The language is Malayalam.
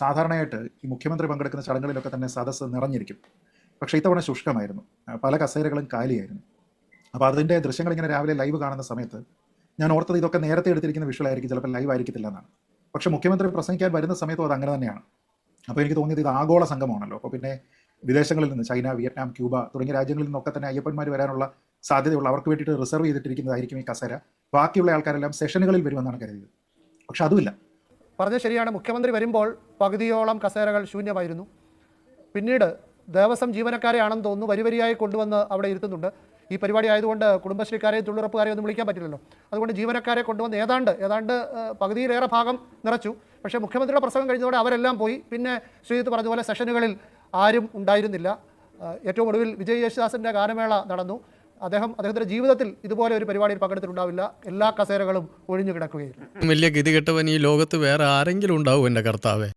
സാധാരണയായിട്ട് ഈ മുഖ്യമന്ത്രി പങ്കെടുക്കുന്ന ചടങ്ങുകളിലൊക്കെ തന്നെ സദസ്സ് നിറഞ്ഞിരിക്കും. പക്ഷേ ഇത്തവണ ശുഷ്കമായിരുന്നു. പല കസേരകളും കാലിയായിരുന്നു. അപ്പോൾ അതിന്റെ ദൃശ്യങ്ങൾ ഇങ്ങനെ രാവിലെ ലൈവ് കാണുന്ന സമയത്ത് ഞാൻ ഓർത്തത് ഇതൊക്കെ നേരത്തെ എടുത്തിരിക്കുന്ന വിഷ്വൽ ആയിരിക്കും ചിലപ്പോൾ ലൈവ് ആയിരിക്കത്തില്ല എന്നാണ്. പക്ഷേ മുഖ്യമന്ത്രി പ്രസംഗിക്കാൻ വരുന്ന സമയത്തും അത് അങ്ങനെ തന്നെയാണ്. അപ്പോൾ എനിക്ക് തോന്നിയത് ഇത് ആഗോള സംഘമാണല്ലോ. അപ്പോൾ പിന്നെ വിദേശങ്ങളിൽ നിന്ന് ചൈന വിയറ്റ്നാം ക്യൂബ തുടങ്ങിയ രാജ്യങ്ങളിൽ നിന്നൊക്കെ തന്നെ അയ്യപ്പന്മാർ വരാനുള്ള സാധ്യതയുള്ള അവർക്ക് വേണ്ടിയിട്ട് റിസർവ് ചെയ്തിട്ടിരിക്കുന്നതായിരിക്കും ഈ കസേര. ബാക്കിയുള്ള ആൾക്കാരെല്ലാം സെഷനുകളിൽ വരുമെന്നാണ് കരുതിയത്. പക്ഷെ അതുമില്ല. പറഞ്ഞത് ശരിയാണ്. മുഖ്യമന്ത്രി വരുമ്പോൾ പകുതിയോളം കസേരകൾ ശൂന്യമായിരുന്നു. പിന്നീട് ദേവസ്വം ജീവനക്കാരെയാണെന്ന് തോന്നുന്നു വരിവരിയായി കൊണ്ടുവന്ന് അവിടെ ഇരുത്തുന്നുണ്ട്. ഈ പരിപാടി ആയതുകൊണ്ട് കുടുംബശ്രീക്കാരെയും തൊഴിലുറപ്പുകാരെയും ഒന്നും വിളിക്കാൻ പറ്റില്ലല്ലോ. അതുകൊണ്ട് ജീവനക്കാരെ കൊണ്ടുവന്ന് ഏതാണ്ട് ഏതാണ്ട് പകുതിയിലേറെ ഭാഗം നിറച്ചു. പക്ഷേ മുഖ്യമന്ത്രിയുടെ പ്രസംഗം കഴിഞ്ഞതോടെ അവരെല്ലാം പോയി. പിന്നെ ശ്രീജിത്ത് പറഞ്ഞതുപോലെ സെഷനുകളിൽ ആരും ഉണ്ടായിരുന്നില്ല. ഏറ്റവും ഒടുവിൽ വിജയ് യേശുദാസിന്റെ ഗാനമേള നടന്നു. അദ്ദേഹം അദ്ദേഹത്തിന്റെ ജീവിതത്തിൽ ഇതുപോലെ ഒരു പരിപാടിയിൽ പങ്കെടുത്തിട്ടുണ്ടാവില്ല. എല്ലാ കസേരകളും ഒഴിഞ്ഞു കിടക്കുകയും വലിയ ഗതികെട്ടവൻ ഈ ലോകത്ത് വേറെ ആരെങ്കിലും ഉണ്ടാവും എന്റെ കർത്താവേ.